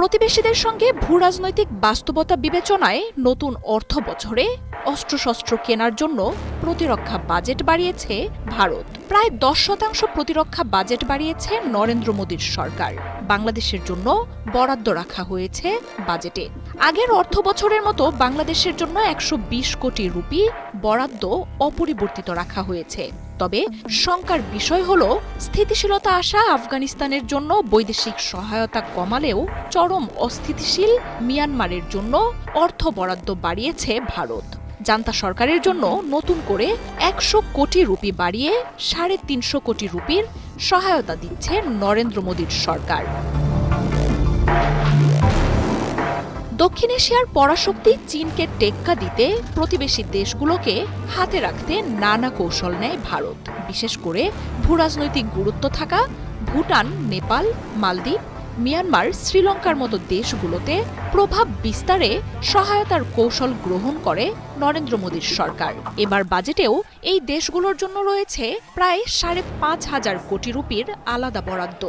প্রতিবেশীদের সঙ্গে ভূরাজনৈতিক বাস্তবতা বিবেচনায় নতুন অর্থ বছরে অস্ত্রশস্ত্র কেনার জন্য প্রতিরক্ষা বাজেট বাড়িয়েছে ভারত। প্রায় দশ শতাংশ প্রতিরক্ষা বাজেট বাড়িয়েছে নরেন্দ্র মোদীর সরকার। বাংলাদেশের জন্য বরাদ্দ রাখা হয়েছে বাজেটে। আগের অর্থ বছরের মতো বাংলাদেশের জন্য একশো বিশ কোটি রুপি বরাদ্দ অপরিবর্তিত রাখা হয়েছে। তবে শঙ্কার বিষয় হল, স্থিতিশীলতা আসা আফগানিস্তানের জন্য বৈদেশিক সহায়তা কমালেও চরম অস্থিতিশীল মিয়ানমারের জন্য অর্থ বরাদ্দ বাড়িয়েছে ভারত। জান্তা সরকারের জন্য নতুন করে একশো কোটি রুপি বাড়িয়ে সাড়ে তিনশো কোটি রুপির সহায়তা দিচ্ছে নরেন্দ্র মোদীর সরকার। দক্ষিণ এশিয়ার পরাশক্তি চীনকে টেক্কা দিতে প্রতিবেশী দেশগুলোকে হাতে রাখতে নানা কৌশল নেয় ভারত। বিশেষ করে ভূরাজনৈতিক গুরুত্ব থাকা ভুটান, নেপাল, মালদ্বীপ মিয়ানমার শ্রীলঙ্কার মতো দেশগুলোতে প্রভাব বিস্তারে সহায়তার কৌশল গ্রহণ করে নরেন্দ্র মোদীর সরকার। এবার বাজেটেও এই দেশগুলোর জন্য রয়েছে প্রায় সাড়ে পাঁচ হাজার কোটি রুপির আলাদা বরাদ্দ।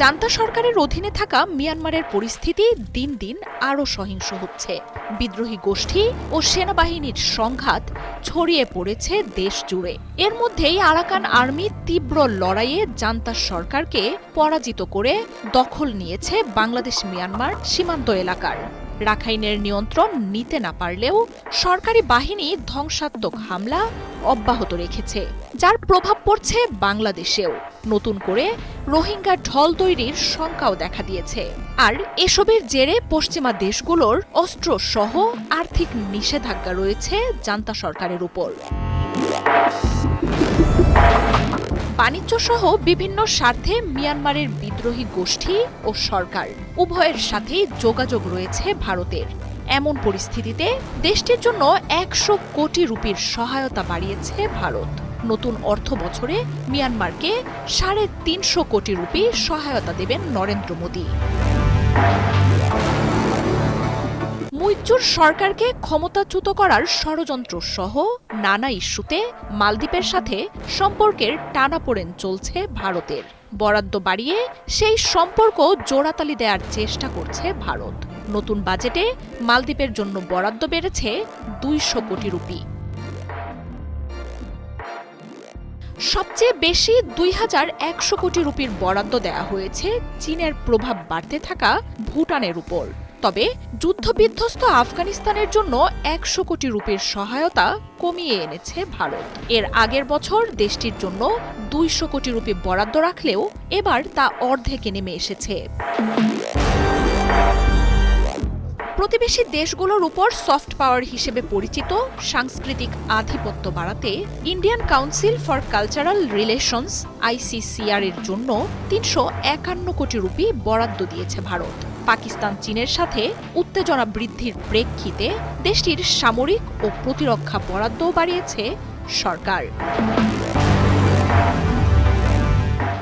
জান্তা সরকারের অধীনে থাকা মিয়ানমারের পরিস্থিতি দিন দিন আরও সহিংস হচ্ছে। বিদ্রোহী গোষ্ঠী ও সেনাবাহিনীর সংঘাত ছড়িয়ে পড়েছে দেশ জুড়ে। এর মধ্যেই আরাকান আর্মি তীব্র লড়াইয়ে জান্তা সরকারকে পরাজিত করে দখল নিয়েছে বাংলাদেশ মিয়ানমার সীমান্ত এলাকার। রাখাইনের নিয়ন্ত্রণ নিতে না পারলেও সরকারি বাহিনী ধ্বংসাত্মক হামলা অব্যাহত রেখেছে, যার প্রভাব পড়ছে বাংলাদেশেও। নতুন করে রোহিঙ্গা ঢল তৈরির শঙ্কাও দেখা দিয়েছে। আর এসবের জেরে পশ্চিমা দেশগুলোর অস্ত্র সহ আর্থিক নিষেধাজ্ঞা রয়েছে জান্তা সরকারের উপর। বাণিজ্য সহ বিভিন্ন স্বার্থে মিয়ানমারের বিদ্রোহী গোষ্ঠী ও সরকার উভয়ের সাথেই যোগাযোগ রয়েছে ভারতের। এমন পরিস্থিতিতে দেশটির জন্য একশো কোটি রুপির সহায়তা বাড়িয়েছে ভারত। নতুন অর্থ বছরে মিয়ানমারকে সাড়ে তিনশো কোটি রুপি সহায়তা দেবেন নরেন্দ্র মোদী। মুইজ্জুর সরকারকে ক্ষমতাচ্যুত করার ষড়যন্ত্র সহ নানা ইস্যুতে মালদ্বীপের সাথে সম্পর্কের টানাপোড়েন চলছে ভারতের। বরাদ্দ বাড়িয়ে সেই সম্পর্ক জোড়াতালি দেওয়ার চেষ্টা করছে ভারত। নতুন বাজেটে মালদ্বীপের জন্য বরাদ্দ বেড়েছে দুইশো কোটি রুপি। সবচেয়ে বেশি দুই হাজার একশো কোটি রুপির বরাদ্দ দেওয়া হয়েছে চীনের প্রভাব বাড়তে থাকা ভুটানের উপর। তবে যুদ্ধবিধ্বস্ত আফগানিস্তানের জন্য একশো কোটি রুপির সহায়তা কমিয়ে এনেছে ভারত। এর আগের বছর দেশটির জন্য দুইশো কোটি রুপি বরাদ্দ রাখলেও এবার তা অর্ধেকে নেমে এসেছে। প্রতিবেশী দেশগুলোর উপর সফট পাওয়ার হিসেবে পরিচিত সাংস্কৃতিক আধিপত্য বাড়াতে Indian council for cultural relations, ICCR এর জন্য তিনশো একান্ন কোটি রুপি বরাদ্দ দিয়েছে ভারত। পাকিস্তান, চীনের সাথে উত্তেজনা বৃদ্ধির প্রেক্ষিতে দেশটির সামরিক ও প্রতিরক্ষা বরাদ্দও বাড়িয়েছে সরকার।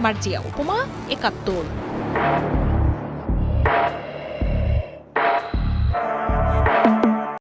মার্জিয়া উপমা, একাত্তর।